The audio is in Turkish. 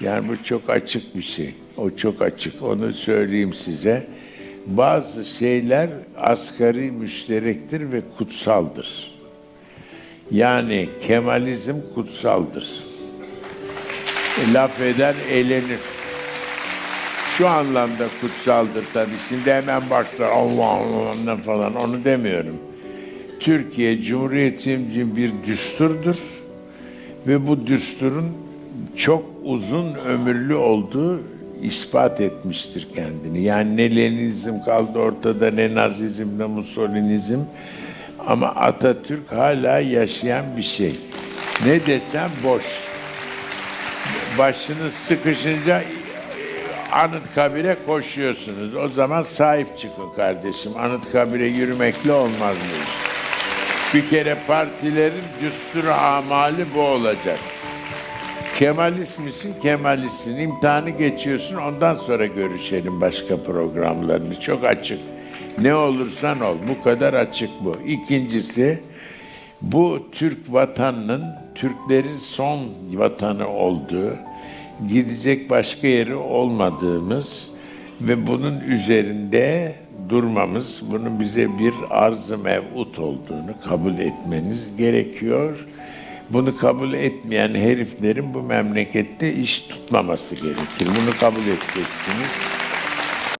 Yani bu çok açık bir şey. O çok açık. Onu söyleyeyim size. Bazı şeyler asgari müşterektir ve kutsaldır. Yani Kemalizm kutsaldır. E, laf eden eğlenir. Şu anlamda kutsaldır tabii. Şimdi hemen başlar Allah Allah falan onu demiyorum. Türkiye Cumhuriyeti'nin bir düsturdur ve bu düsturun çok uzun ömürlü olduğu ispat etmiştir kendini. Yani ne Leninizm kaldı ortada ne Nazizm ne Mussolinizm ama Atatürk hala yaşayan bir şey. Ne desem boş. Başınız sıkışınca Anıtkabir'e koşuyorsunuz. O zaman sahip çıkın kardeşim. Anıtkabir'e yürümekle olmaz iş. Bir kere partilerin düsturu amali bu olacak. Kemalist misin? Kemalistsin. İmtihanı geçiyorsun. Ondan sonra görüşelim başka programlarını. Çok açık. Ne olursan ol. Bu kadar açık bu. İkincisi bu Türk vatanının Türklerin son vatanı olduğu, gidecek başka yeri olmadığımız ve bunun üzerinde durmamız, bunun bize bir arz-ı mev'ut olduğunu kabul etmeniz gerekiyor. Bunu kabul etmeyen heriflerin bu memlekette iş tutmaması gerekir. Bunu kabul edeceksiniz.